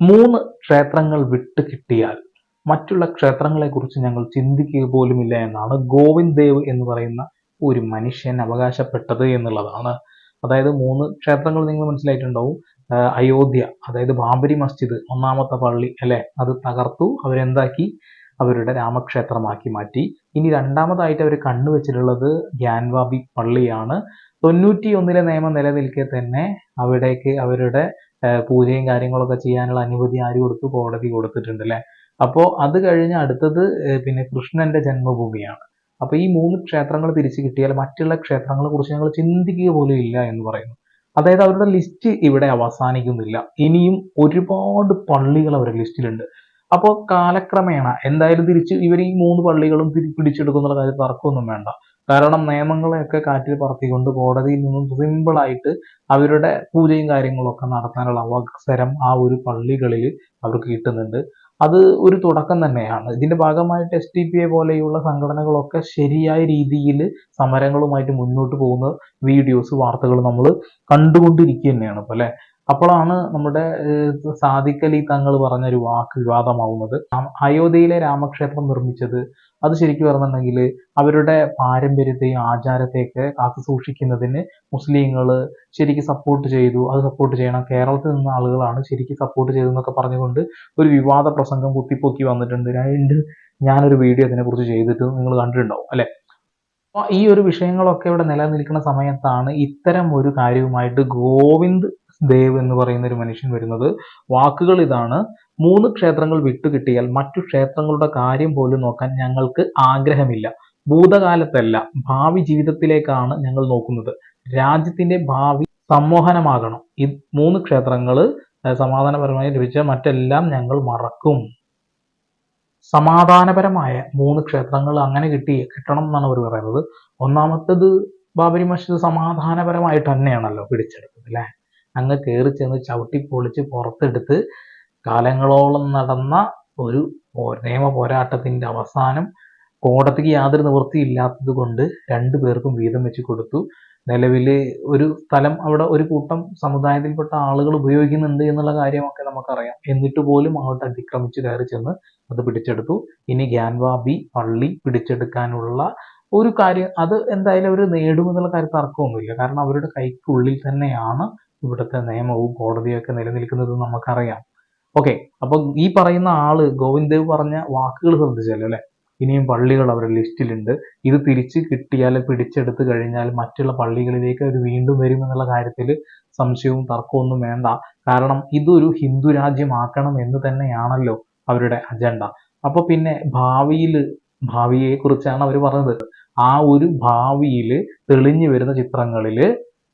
മൂന്ന് ക്ഷേത്രങ്ങൾ വിട്ട് കിട്ടിയാൽ മറ്റുള്ള ക്ഷേത്രങ്ങളെ കുറിച്ച് ഞങ്ങൾ ചിന്തിക്കുക പോലുമില്ല എന്നാണ് ഗോവിന്ദ് ദേവ് എന്ന് പറയുന്ന ഒരു മനുഷ്യൻ അവകാശപ്പെട്ടത് എന്നുള്ളതാണ്. അതായത് മൂന്ന് ക്ഷേത്രങ്ങൾ നിങ്ങൾ മനസ്സിലായിട്ടുണ്ടാവും. അയോധ്യ അതായത് ബാബരി മസ്ജിദ് ഒന്നാമത്തെ പള്ളി അല്ലെ? അത് തകർത്തു അവരെന്താക്കി? അവരുടെ രാമക്ഷേത്രമാക്കി മാറ്റി. ഇനി രണ്ടാമതായിട്ട് അവർ കണ്ണുവെച്ചിട്ടുള്ളത് ഗ്യാൻവാബി പള്ളിയാണ്. തൊണ്ണൂറ്റി ഒന്നിലെ നിയമം നിലനിൽക്കെ തന്നെ അവിടേക്ക് അവരുടെ പൂജയും കാര്യങ്ങളൊക്കെ ചെയ്യാനുള്ള അനുമതി ആര് കൊടുത്തു? കോടതി കൊടുത്തിട്ടുണ്ട് അല്ലെ? അപ്പോ അത് കഴിഞ്ഞ് അടുത്തത് പിന്നെ കൃഷ്ണന്റെ ജന്മഭൂമിയാണ്. അപ്പൊ ഈ മൂന്ന് ക്ഷേത്രങ്ങൾ തിരിച്ചു കിട്ടിയാൽ മറ്റുള്ള ക്ഷേത്രങ്ങളെ കുറിച്ച് ഞങ്ങൾ ചിന്തിക്കുക പോലും ഇല്ല എന്ന് പറയുന്നു. അതായത് അവരുടെ ലിസ്റ്റ് ഇവിടെ അവസാനിക്കുന്നില്ല. ഇനിയും ഒരുപാട് പള്ളികൾ അവരുടെ ലിസ്റ്റിലുണ്ട്. അപ്പോൾ കാലക്രമേണ എന്തായാലും തിരിച്ച് ഇവർ ഈ മൂന്ന് പള്ളികളും പിടിച്ചെടുക്കുന്നുള്ള കാര്യം തർക്കമൊന്നും വേണ്ട. കാരണം നിയമങ്ങളെയൊക്കെ കാറ്റിൽ പറത്തിക്കൊണ്ട് കോടതിയിൽ നിന്നും സിമ്പിളായിട്ട് അവരുടെ പൂജയും കാര്യങ്ങളൊക്കെ നടത്താനുള്ള അവസരം ആ ഒരു പള്ളികളിൽ അവർക്ക് കിട്ടുന്നുണ്ട്. അത് ഒരു തുടക്കം തന്നെയാണ്. ഇതിന്റെ ഭാഗമായിട്ട് എസ് ടി പി എ പോലെയുള്ള സംഘടനകളൊക്കെ ശരിയായ രീതിയിൽ സമരങ്ങളുമായിട്ട് മുന്നോട്ട് പോകുന്ന വീഡിയോസ് വാർത്തകൾ നമ്മൾ കണ്ടുകൊണ്ടിരിക്കുക തന്നെയാണ് ഇപ്പോൾ അല്ലെ? അപ്പോഴാണ് നമ്മുടെ സാധിക്കലി തങ്ങൾ പറഞ്ഞ ഒരു വാക്ക് വിവാദമാവുന്നത്. അയോധ്യയിലെ രാമക്ഷേത്രം നിർമ്മിച്ചത് അത് ശരിക്കും പറഞ്ഞിട്ടുണ്ടെങ്കിൽ അവരുടെ പാരമ്പര്യത്തെയും ആചാരത്തെയൊക്കെ കാത്തു സൂക്ഷിക്കുന്നതിന് മുസ്ലിങ്ങൾ ശരിക്കും സപ്പോർട്ട് ചെയ്തു. അത് സപ്പോർട്ട് ചെയ്യണം. കേരളത്തിൽ നിന്ന ആളുകളാണ് ശരിക്കും സപ്പോർട്ട് ചെയ്തതെന്നൊക്കെ പറഞ്ഞുകൊണ്ട് ഒരു വിവാദ പ്രസംഗം കുത്തിപ്പൊക്കി വന്നിട്ടുണ്ട്. രണ്ട് ഞാനൊരു വീഡിയോ അതിനെക്കുറിച്ച് ചെയ്തിട്ട് നിങ്ങൾ കണ്ടിട്ടുണ്ടാവും അല്ലേ? അപ്പോൾ ഈ ഒരു വിഷയങ്ങളൊക്കെ ഇവിടെ നിലനിൽക്കുന്ന സമയത്താണ് ഇത്തരം ഒരു കാര്യവുമായിട്ട് ഗോവിന്ദ് ദേവ് എന്ന് പറയുന്ന ഒരു മനുഷ്യൻ വരുന്നത്. വാക്കുകൾ ഇതാണ്. മൂന്ന് ക്ഷേത്രങ്ങൾ വിട്ടുകിട്ടിയാൽ മറ്റു ക്ഷേത്രങ്ങളുടെ കാര്യം പോലും നോക്കാൻ ഞങ്ങൾക്ക് ആഗ്രഹമില്ല. ഭൂതകാലത്തല്ല ഭാവി ജീവിതത്തിലേക്കാണ് ഞങ്ങൾ നോക്കുന്നത്. രാജ്യത്തിന്റെ ഭാവി സമ്മോഹനമാകണം. ഈ മൂന്ന് ക്ഷേത്രങ്ങൾ സമാധാനപരമായി ലഭിച്ച മറ്റെല്ലാം ഞങ്ങൾ മറക്കും. സമാധാനപരമായ മൂന്ന് ക്ഷേത്രങ്ങൾ അങ്ങനെ കിട്ടി കിട്ടണം എന്നാണ് അവർ പറയുന്നത്. ഒന്നാമത്തേത് ബാബരി മസ്ജിദ് സമാധാനപരമായിട്ട് തന്നെയാണല്ലോ പിടിച്ചെടുത്തത് അല്ലെ? അങ്ങ് കയറി ചെന്ന് ചവിട്ടി പൊളിച്ച് പുറത്തെടുത്ത് കാലങ്ങളോളം നടന്ന ഒരു നിയമ പോരാട്ടത്തിന്റെ അവസാനം കോടതിക്ക് യാതൊരു നിവൃത്തിയില്ലാത്തത് കൊണ്ട് രണ്ടു പേർക്കും വീതം വെച്ച് കൊടുത്തു. നിലവിൽ ഒരു സ്ഥലം അവിടെ ഒരു കൂട്ടം സമുദായത്തിൽപ്പെട്ട ആളുകൾ ഉപയോഗിക്കുന്നുണ്ട് എന്നുള്ള കാര്യമൊക്കെ നമുക്കറിയാം. എന്നിട്ട് പോലും അങ്ങോട്ട് അതിക്രമിച്ച് കയറി ചെന്ന് അത് പിടിച്ചെടുത്തു. ഇനി ഗ്യാൻവാബി പള്ളി പിടിച്ചെടുക്കാനുള്ള ഒരു കാര്യം അത് എന്തായാലും അവർ നേടുമെന്നുള്ള കാര്യം തർക്കമൊന്നുമില്ല. കാരണം അവരുടെ കൈക്കുള്ളിൽ തന്നെയാണ് ഇവിടുത്തെ നിയമവും കോടതിയൊക്കെ നിലനിൽക്കുന്നത് നമുക്കറിയാം. ഓക്കെ അപ്പൊ ഈ പറയുന്ന ആൾ ഗോവിന്ദ് പറഞ്ഞ വാക്കുകൾ ശ്രദ്ധിച്ചല്ലോ അല്ലെ? ഇനിയും പള്ളികൾ അവരുടെ ലിസ്റ്റിലുണ്ട് ഇത് തിരിച്ച് കിട്ടിയാൽ പിടിച്ചെടുത്ത് കഴിഞ്ഞാൽ മറ്റുള്ള പള്ളികളിലേക്ക് അവർ വീണ്ടും വരുമെന്നുള്ള കാര്യത്തിൽ സംശയവും തർക്കമൊന്നും വേണ്ട. കാരണം ഇതൊരു ഹിന്ദു രാജ്യമാക്കണം എന്ന് തന്നെയാണല്ലോ അവരുടെ അജണ്ട അപ്പൊ പിന്നെ ഭാവിയിൽ ഭാവിയെ കുറിച്ചാണ് അവർ പറഞ്ഞത്. ആ ഒരു ഭാവിയിൽ തെളിഞ്ഞു വരുന്ന ചിത്രങ്ങളിൽ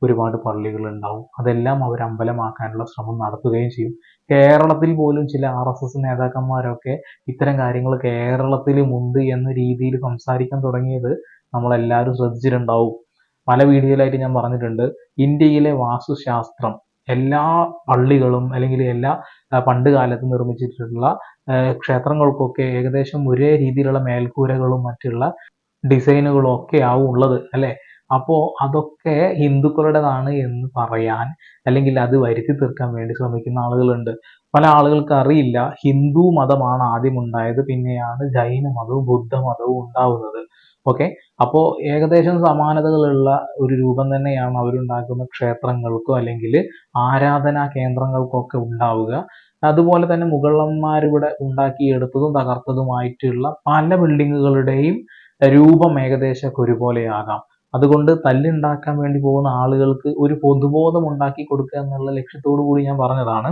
ഒരുപാട് പള്ളികൾ ഉണ്ടാവും. അതെല്ലാം അവർ അമ്പലമാക്കാനുള്ള ശ്രമം നടത്തുകയും ചെയ്യും. കേരളത്തിൽ പോലും ചില ആർ എസ് എസ് നേതാക്കന്മാരൊക്കെ ഇത്തരം കാര്യങ്ങൾ കേരളത്തിലും ഉണ്ട് എന്ന രീതിയിൽ സംസാരിക്കാൻ തുടങ്ങിയത് നമ്മളെല്ലാവരും ശ്രദ്ധിച്ചിട്ടുണ്ടാവും. പല വീഡിയോയിലായിട്ട് ഞാൻ പറഞ്ഞിട്ടുണ്ട്. ഇന്ത്യയിലെ വാസ്തുശാസ്ത്രം എല്ലാ പള്ളികളും അല്ലെങ്കിൽ എല്ലാ പണ്ട് കാലത്ത് നിർമ്മിച്ചിട്ടുള്ള ക്ഷേത്രങ്ങൾക്കൊക്കെ ഏകദേശം ഒരേ രീതിയിലുള്ള മേൽക്കൂരകളും മറ്റുള്ള ഡിസൈനുകളും ഒക്കെ ആവും ഉള്ളത് അല്ലെ? അപ്പോ അതൊക്കെ ഹിന്ദുക്കളുടേതാണ് എന്ന് പറയാൻ അല്ലെങ്കിൽ അത് വരുത്തി തീർക്കാൻ വേണ്ടി ശ്രമിക്കുന്ന ആളുകളുണ്ട്. പല ആളുകൾക്ക് അറിയില്ല ഹിന്ദു മതമാണ് ആദ്യം ഉണ്ടായത് പിന്നെയാണ് ജൈന മതവും ബുദ്ധ മതവും ഉണ്ടാവുന്നത്. ഓക്കെ? അപ്പോൾ ഏകദേശം സമാനതകളുള്ള ഒരു രൂപം തന്നെയാണ് അവരുണ്ടാക്കുന്ന ക്ഷേത്രങ്ങൾക്കോ അല്ലെങ്കിൽ ആരാധനാ കേന്ദ്രങ്ങൾക്കൊക്കെ ഉണ്ടാവുക. അതുപോലെ തന്നെ മുഗളന്മാരിവിടെ ഉണ്ടാക്കിയെടുത്തതും തകർത്തതുമായിട്ടുള്ള പല ബിൽഡിങ്ങുകളുടെയും രൂപം ഏകദേശമൊക്കെ ഒരുപോലെയാകാം. അതുകൊണ്ട് തല്ലുണ്ടാക്കാൻ വേണ്ടി പോകുന്ന ആളുകൾക്ക് ഒരു പൊതുബോധം ഉണ്ടാക്കി കൊടുക്കുക എന്നുള്ള ലക്ഷ്യത്തോടു കൂടി ഞാൻ പറഞ്ഞതാണ്.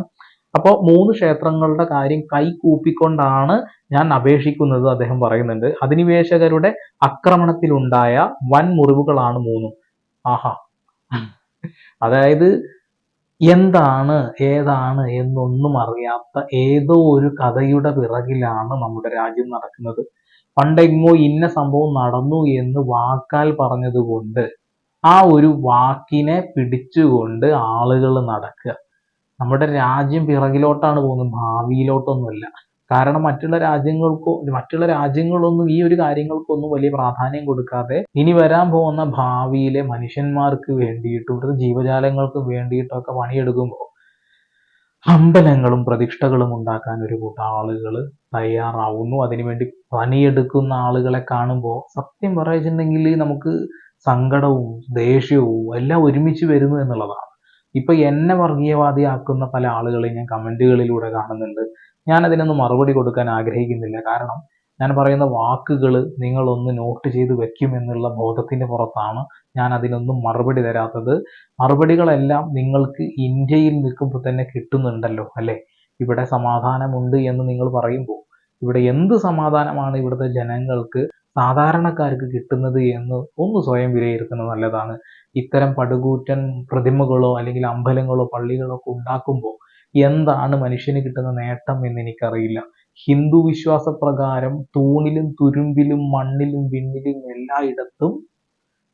അപ്പോൾ മൂന്ന് ക്ഷേത്രങ്ങളുടെ കാര്യം കൈകൂപ്പിക്കൊണ്ടാണ് ഞാൻ അപേക്ഷിക്കുന്നത് അദ്ദേഹം പറയുന്നുണ്ട്. അധിനിവേശകരുടെ ആക്രമണത്തിലുണ്ടായ വൻ മുറിവുകളാണ് മൂന്നും. ആഹാ. അതായത് എന്താണ് ഏതാണ് എന്നൊന്നും അറിയാത്ത ഏതോ ഒരു കഥയുടെ പിറകിലാണ് നമ്മുടെ രാജ്യം നടക്കുന്നത്. പണ്ടെങ്ങോ ഇന്ന സംഭവം നടന്നു എന്ന് വാക്കാൽ പറഞ്ഞതുകൊണ്ട് ആ ഒരു വാക്കിനെ പിടിച്ചുകൊണ്ട് ആളുകൾ നടക്കുക. നമ്മുടെ രാജ്യം പിറകിലോട്ടാണ് പോകുന്നത് ഭാവിയിലോട്ടൊന്നുമല്ല. കാരണം മറ്റുള്ള രാജ്യങ്ങൾക്കോ മറ്റുള്ള രാജ്യങ്ങളൊന്നും ഈ ഒരു കാര്യങ്ങൾക്കൊന്നും വലിയ പ്രാധാന്യം കൊടുക്കാതെ ഇനി വരാൻ പോകുന്ന ഭാവിയിലെ മനുഷ്യന്മാർക്ക് വേണ്ടിയിട്ടും ഇവിടുത്തെ ജീവജാലങ്ങൾക്ക് വേണ്ടിയിട്ടൊക്കെ പണിയെടുക്കുമ്പോൾ അമ്പലങ്ങളും പ്രതിഷ്ഠകളും ഉണ്ടാക്കാൻ ഒരു കൂട്ടം ആളുകൾ തയ്യാറാവുന്നു. അതിനുവേണ്ടി പണിയെടുക്കുന്ന ആളുകളെ കാണുമ്പോൾ സത്യം പറയുന്നുണ്ടെങ്കിൽ നമുക്ക് സങ്കടവും ദേഷ്യവും എല്ലാം ഒരുമിച്ച് വരുന്നു എന്നുള്ളതാണ്. ഇപ്പൊ എന്നെ വർഗീയവാദിയാക്കുന്ന പല ആളുകളെയും ഞാൻ കമന്റുകളിലൂടെ കാണുന്നുണ്ട്. ഞാൻ അതിനൊന്നും മറുപടി കൊടുക്കാൻ ആഗ്രഹിക്കുന്നില്ല. കാരണം ഞാൻ പറയുന്ന വാക്കുകൾ നിങ്ങളൊന്ന് നോട്ട് ചെയ്ത് വെക്കുമെന്നുള്ള ബോധത്തിന്റെ പുറത്താണ് ഞാൻ അതിനൊന്നും മറുപടി തരാത്തത്. മറുപടികളെല്ലാം നിങ്ങൾക്ക് ഇന്ത്യയിൽ നിൽക്കുമ്പോൾ തന്നെ കിട്ടുന്നുണ്ടല്ലോ അല്ലെ? ഇവിടെ സമാധാനമുണ്ട് എന്ന് നിങ്ങൾ പറയുമ്പോൾ ഇവിടെ എന്ത് സമാധാനമാണ് ഇവിടുത്തെ ജനങ്ങൾക്ക് സാധാരണക്കാർക്ക് കിട്ടുന്നത് എന്ന് ഒന്ന് സ്വയം വിലയിരുത്തുന്നത് നല്ലതാണ്. ഇത്തരം പടുകൂറ്റൻ പ്രതിമകളോ അല്ലെങ്കിൽ അമ്പലങ്ങളോ പള്ളികളോ ഒക്കെ ഉണ്ടാക്കുമ്പോൾ എന്താണ് മനുഷ്യന് കിട്ടുന്ന നേട്ടം എന്ന് എനിക്കറിയില്ല. ഹിന്ദു വിശ്വാസപ്രകാരം തൂണിലും തുരുമ്പിലും മണ്ണിലും വിണ്ണിലും എല്ലായിടത്തും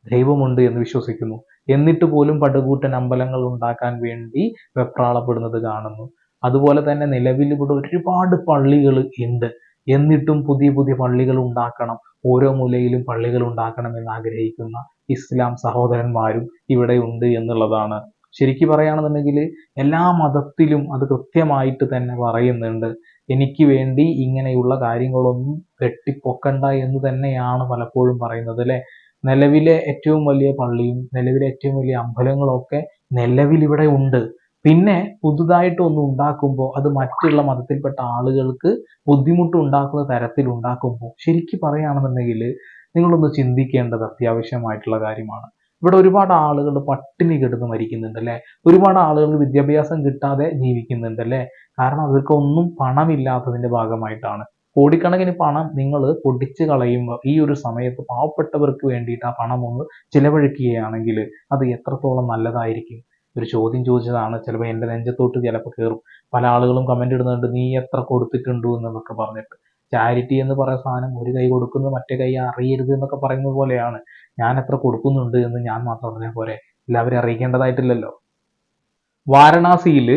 ദൈവമുണ്ട് എന്ന് വിശ്വസിക്കുന്നു. എന്നിട്ട് പോലും പടുകൂറ്റൻ അമ്പലങ്ങൾ ഉണ്ടാക്കാൻ വേണ്ടി വെപ്രാളപ്പെടുന്നത് കാണുന്നു. അതുപോലെ തന്നെ നിലവിൽ ഇവിടെ ഒരുപാട് പള്ളികൾ ഉണ്ട്. എന്നിട്ടും പുതിയ പുതിയ പള്ളികൾ ഉണ്ടാക്കണം. ഓരോ മൂലയിലും പള്ളികൾ ഉണ്ടാക്കണം എന്ന് ആഗ്രഹിക്കുന്ന ഇസ്ലാം സഹോദരന്മാരും ഇവിടെ ഉണ്ട് എന്നുള്ളതാണ്. ശരിക്കും പറയുകയാണെന്നുണ്ടെങ്കിൽ എല്ലാ മതത്തിലും അത് കൃത്യമായിട്ട് തന്നെ പറയുന്നുണ്ട്. എനിക്ക് വേണ്ടി ഇങ്ങനെയുള്ള കാര്യങ്ങളൊന്നും വെട്ടിപ്പൊക്കണ്ട എന്ന് തന്നെയാണ് പലപ്പോഴും പറയുന്നത് അല്ലെ? നിലവിലെ ഏറ്റവും വലിയ പള്ളിയും നിലവിലെ ഏറ്റവും വലിയ അമ്പലങ്ങളൊക്കെ നിലവിൽ ഇവിടെ ഉണ്ട്. പിന്നെ പുതുതായിട്ട് ഒന്ന് ഉണ്ടാക്കുമ്പോൾ അത് മറ്റുള്ള മതത്തിൽപ്പെട്ട ആളുകൾക്ക് ബുദ്ധിമുട്ട് ഉണ്ടാക്കുന്ന തരത്തിൽ ഉണ്ടാക്കുമ്പോൾ ശരിക്കും പറയുകയാണെന്നുണ്ടെങ്കിൽ നിങ്ങളൊന്ന് ചിന്തിക്കേണ്ടത് അത്യാവശ്യമായിട്ടുള്ള കാര്യമാണ്. ഇവിടെ ഒരുപാട് ആളുകൾ പട്ടിണി കിടന്ന് മരിക്കുന്നുണ്ട് അല്ലേ? ഒരുപാട് ആളുകൾ വിദ്യാഭ്യാസം കിട്ടാതെ ജീവിക്കുന്നുണ്ട് അല്ലേ? കാരണം അവർക്ക് ഒന്നും പണമില്ലാത്തതിന്റെ ഭാഗമായിട്ടാണ്. കോടിക്കണക്കിന് പണം നിങ്ങൾ പൊടിച്ച് കളയുമ്പോൾ ഈ ഒരു സമയത്ത് പാവപ്പെട്ടവർക്ക് വേണ്ടിയിട്ട് ആ പണം ഒന്ന് ചിലവഴിക്കുകയാണെങ്കിൽ അത് എത്രത്തോളം നല്ലതായിരിക്കും? ഒരു ചോദ്യം ചോദിച്ചതാണ്. ചിലപ്പോൾ എന്റെ നെഞ്ചത്തോട്ട് ചിലപ്പോൾ കയറും പല ആളുകളും കമന്റ് ഇടുന്നുണ്ട് നീ എത്ര കൊടുത്തിട്ടുണ്ട്? എന്നൊക്കെ പറഞ്ഞിട്ട്. ചാരിറ്റി എന്ന് പറയുന്ന സാധനം ഒരു കൈ കൊടുക്കുന്നത് മറ്റേ കൈ അറിയരുത് എന്നൊക്കെ പറയുന്നത് പോലെയാണ്. ഞാൻ എത്ര കൊടുക്കുന്നുണ്ട്? എന്ന് ഞാൻ മാത്രം പറഞ്ഞാൽ പോരെ. എല്ലാവരും അറിയിക്കേണ്ടതായിട്ടില്ലല്ലോ. വാരണാസിയിൽ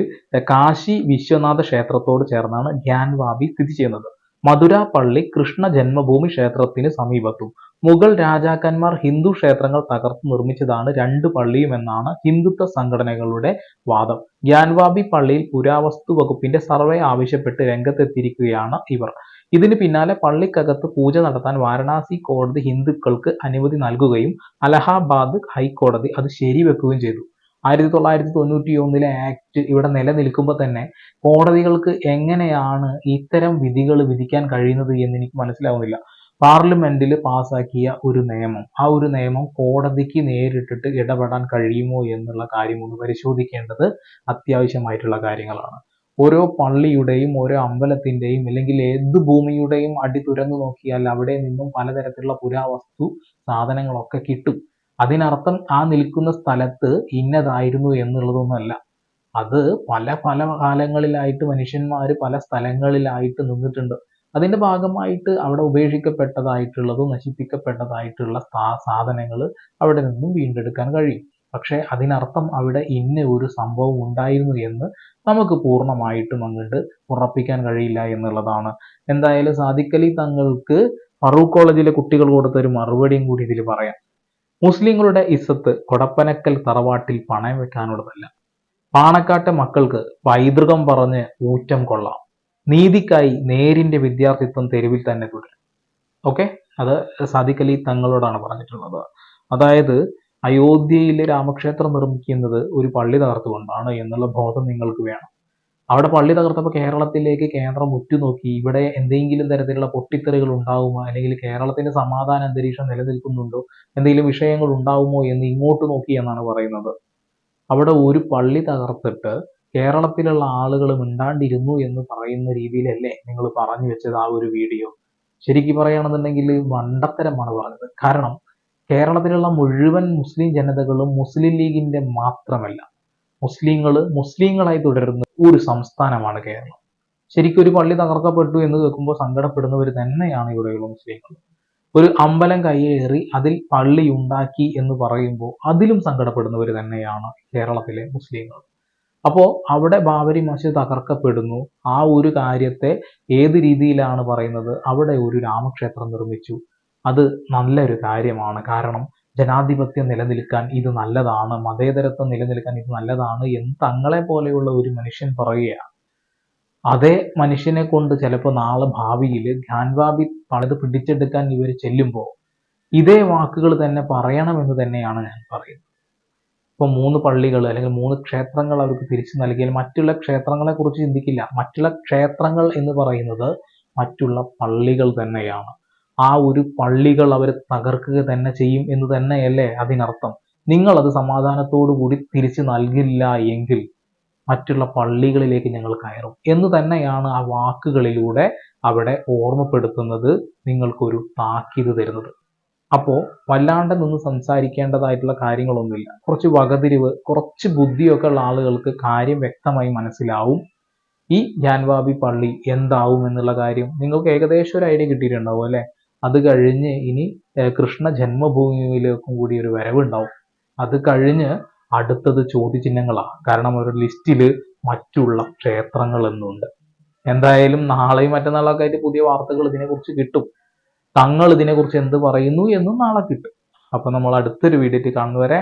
കാശി വിശ്വനാഥ ക്ഷേത്രത്തോട് ചേർന്നാണ് ഗ്യാൻവാബി സ്ഥിതി ചെയ്യുന്നത്. മധുര പള്ളി കൃഷ്ണ ജന്മഭൂമി ക്ഷേത്രത്തിന് സമീപത്തും. മുഗൾ രാജാക്കന്മാർ ഹിന്ദു ക്ഷേത്രങ്ങൾ തകർത്ത് നിർമ്മിച്ചതാണ് രണ്ട് പള്ളിയും എന്നാണ് ഹിന്ദുത്വ സംഘടനകളുടെ വാദം. ഗ്യാൻവാബി പള്ളിയിൽ പുരാവസ്തു വകുപ്പിന്റെ സർവേ ആവശ്യപ്പെട്ട് രംഗത്തെത്തിയിരിക്കുകയാണ് ഇവർ. ഇതിന് പിന്നാലെ പള്ളിക്കകത്ത് പൂജ നടത്താൻ വാരണാസി കോടതി ഹിന്ദുക്കൾക്ക് അനുമതി നൽകുകയും അലഹാബാദ് ഹൈക്കോടതി അത് ശരിവെക്കുകയും ചെയ്തു. ആയിരത്തി തൊള്ളായിരത്തി തൊണ്ണൂറ്റി ഒന്നിലെ ആക്ട് ഇവിടെ നിലനിൽക്കുമ്പോൾ തന്നെ കോടതികൾക്ക് എങ്ങനെയാണ് ഇത്തരം വിധികൾ വിധിക്കാൻ കഴിയുന്നത് എന്ന് എനിക്ക് മനസ്സിലാവുന്നില്ല. പാർലമെന്റിൽ പാസാക്കിയ ഒരു നിയമം. ആ ഒരു നിയമം കോടതിക്ക് നേരിട്ടിട്ട് ഇടപെടാൻ കഴിയുമോ എന്നുള്ള കാര്യം ഒന്ന് പരിശോധിക്കേണ്ടത് അത്യാവശ്യമായിട്ടുള്ള കാര്യങ്ങളാണ്. ഓരോ പള്ളിയുടെയും ഓരോ അമ്പലത്തിന്റെയും അല്ലെങ്കിൽ ഏത് ഭൂമിയുടെയും അടി തുരന്നു നോക്കിയാൽ അവിടെ നിന്നും പലതരത്തിലുള്ള പുരാവസ്തു സാധനങ്ങളൊക്കെ കിട്ടും. അതിനർത്ഥം ആ നിൽക്കുന്ന സ്ഥലത്ത് ഇന്നതായിരുന്നു എന്നുള്ളതൊന്നുമല്ല അത് പല പല കാലങ്ങളിലായിട്ട് മനുഷ്യന്മാർ പല സ്ഥലങ്ങളിലായിട്ട് നിന്നിട്ടുണ്ട്. അതിന്റെ ഭാഗമായിട്ട് അവിടെ ഉപേക്ഷിക്കപ്പെട്ടതായിട്ടുള്ളതും നശിപ്പിക്കപ്പെട്ടതായിട്ടുള്ള സാധനങ്ങൾ അവിടെ നിന്നും വീണ്ടെടുക്കാൻ കഴിയും. പക്ഷേ അതിനർത്ഥം അവിടെ ഇന്ന ഒരു സംഭവം ഉണ്ടായിരുന്നു എന്ന് നമുക്ക് പൂർണമായിട്ടും അങ്ങോട്ട് ഉറപ്പിക്കാൻ കഴിയില്ല എന്നുള്ളതാണ്. എന്തായാലും സാദിക്കലി തങ്ങൾക്ക് ഫറൂഖ് കോളേജിലെ കുട്ടികൾ കൊടുത്ത ഒരു മറുപടിയും കൂടി ഇതിൽ പറയാം. മുസ്ലിങ്ങളുടെ ഇസത്ത് കൊടപ്പനക്കൽ തറവാട്ടിൽ പണയം വെക്കാനുള്ളതല്ല. പാണക്കാട്ടെ മക്കൾക്ക് പൈതൃകം പറഞ്ഞ് ഊറ്റം കൊള്ളാം. നീതിക്കായി നേരിന്റെ വിദ്യാർത്ഥിത്വം തെരുവിൽ തന്നെ തുടരും. ഓക്കെ? അത് സാദിഖലി തങ്ങളോടാണ് പറഞ്ഞിട്ടുള്ളത്. അതായത് അയോധ്യയിലെ രാമക്ഷേത്രം നിർമ്മിക്കുന്നത് ഒരു പള്ളി തകർത്തുകൊണ്ടാണ് എന്നുള്ള ബോധം നിങ്ങൾക്ക് വേണം. അവിടെ പള്ളി തകർത്തപ്പോൾ കേരളത്തിലേക്ക് കേന്ദ്രം ഉറ്റുനോക്കി. ഇവിടെ എന്തെങ്കിലും തരത്തിലുള്ള പൊട്ടിത്തെറികൾ ഉണ്ടാകുമോ അല്ലെങ്കിൽ കേരളത്തിന്റെ സമാധാന അന്തരീക്ഷം നിലനിൽക്കുന്നുണ്ടോ? എന്തെങ്കിലും വിഷയങ്ങൾ ഉണ്ടാവുമോ എന്ന് ഇങ്ങോട്ട് നോക്കി എന്നാണ് പറയുന്നത്. അവിടെ ഒരു പള്ളി തകർത്തിട്ട് കേരളത്തിലുള്ള ആളുകൾ മിണ്ടാണ്ടിരുന്നു എന്ന് പറയുന്ന രീതിയിലല്ലേ നിങ്ങൾ പറഞ്ഞു വെച്ചത് ആ ഒരു വീഡിയോ. ശരിക്കും പറയുകയാണെന്നുണ്ടെങ്കിൽ മണ്ടത്തരമാണ് പറഞ്ഞത്. കാരണം കേരളത്തിലുള്ള മുഴുവൻ മുസ്ലിം ജനതകളും മുസ്ലിം ലീഗിന്റെ മാത്രമല്ല. മുസ്ലിങ്ങൾ മുസ്ലിങ്ങളായി തുടരുന്ന ഒരു സംസ്ഥാനമാണ് കേരളം. ശരിക്കും ഒരു പള്ളി തകർക്കപ്പെട്ടു എന്ന് കേൾക്കുമ്പോൾ സങ്കടപ്പെടുന്നവർ തന്നെയാണ് ഇവിടെയുള്ള മുസ്ലിങ്ങൾ. ഒരു അമ്പലം കയ്യേറി അതിൽ പള്ളി ഉണ്ടാക്കി എന്ന് പറയുമ്പോൾ അതിലും സങ്കടപ്പെടുന്നവർ തന്നെയാണ് കേരളത്തിലെ മുസ്ലിങ്ങൾ. അപ്പോൾ അവിടെ ബാബരി മസ്ജിദ് തകർക്കപ്പെടുന്നു. ആ ഒരു കാര്യത്തെ ഏത് രീതിയിലാണ് പറയുന്നത്? അവിടെ ഒരു രാമക്ഷേത്രം നിർമ്മിച്ചു. അത് നല്ലൊരു കാര്യമാണ്. കാരണം ജനാധിപത്യം നിലനിൽക്കാൻ ഇത് നല്ലതാണ് മതേതരത്വം നിലനിൽക്കാൻ ഇത് നല്ലതാണ് എന്ന് തങ്ങളെ പോലെയുള്ള ഒരു മനുഷ്യൻ പറയുകയാണ്. അതേ മനുഷ്യനെ കൊണ്ട് ചിലപ്പോൾ നാളെ ഭാവിയിൽ ഖാൻവാബി പണിത് പിടിച്ചെടുക്കാൻ ഇവർ ചെല്ലുമ്പോൾ ഇതേ വാക്കുകൾ തന്നെ പറയണമെന്ന് തന്നെയാണ് ഞാൻ പറയുന്നത്. ഇപ്പൊ മൂന്ന് പള്ളികൾ അല്ലെങ്കിൽ മൂന്ന് ക്ഷേത്രങ്ങൾ അവർക്ക് തിരിച്ചു നൽകിയാൽ മറ്റുള്ള ക്ഷേത്രങ്ങളെ കുറിച്ച് ചിന്തിക്കില്ല. മറ്റുള്ള ക്ഷേത്രങ്ങൾ എന്ന് പറയുന്നത് മറ്റുള്ള പള്ളികൾ തന്നെയാണ്. ആ ഒരു പള്ളികൾ അവർ തകർക്കുക തന്നെ ചെയ്യും എന്ന് തന്നെയല്ലേ അതിനർത്ഥം. നിങ്ങൾ സമാധാനത്തോടു കൂടി തിരിച്ചു നൽകില്ല എങ്കിൽ മറ്റുള്ള പള്ളികളിലേക്ക് ഞങ്ങൾ കയറും. എന്ന് തന്നെയാണ് ആ വാക്കുകളിലൂടെ അവിടെ ഓർമ്മപ്പെടുത്തുന്നത് നിങ്ങൾക്കൊരു താക്കീത് തരുന്നത്. അപ്പോൾ വല്ലാണ്ട് നിന്ന് സംസാരിക്കേണ്ടതായിട്ടുള്ള കാര്യങ്ങളൊന്നുമില്ല. കുറച്ച് വകതിരിവ് കുറച്ച് ബുദ്ധിയൊക്കെ ഉള്ള ആളുകൾക്ക് കാര്യം വ്യക്തമായി മനസ്സിലാവും. ഈ ജാൻവാബി പള്ളി എന്താവും എന്നുള്ള കാര്യം നിങ്ങൾക്ക് ഏകദേശം ഒരു ഐഡിയ കിട്ടിയിട്ടുണ്ടാവും അല്ലെ? അത് കഴിഞ്ഞ് ഇനി കൃഷ്ണ ജന്മഭൂമിയിലേക്കും കൂടി ഒരു വരവുണ്ടാവും. അത് കഴിഞ്ഞ് അടുത്തത് ചോദ്യചിഹ്നങ്ങളാണ് കാരണം ഒരു ലിസ്റ്റിൽ മറ്റുള്ള ക്ഷേത്രങ്ങൾ എന്നുണ്ട്. എന്തായാലും നാളെയും മറ്റന്നാളൊക്കെ ആയിട്ട് പുതിയ വാർത്തകൾ ഇതിനെക്കുറിച്ച് കിട്ടും. തങ്ങൾ ഇതിനെക്കുറിച്ച് എന്ത് പറയുന്നു എന്നും നാളെ കിട്ടും. അപ്പൊ നമ്മൾ അടുത്തൊരു വീഡിയോയിൽ കാണുന്നവരെ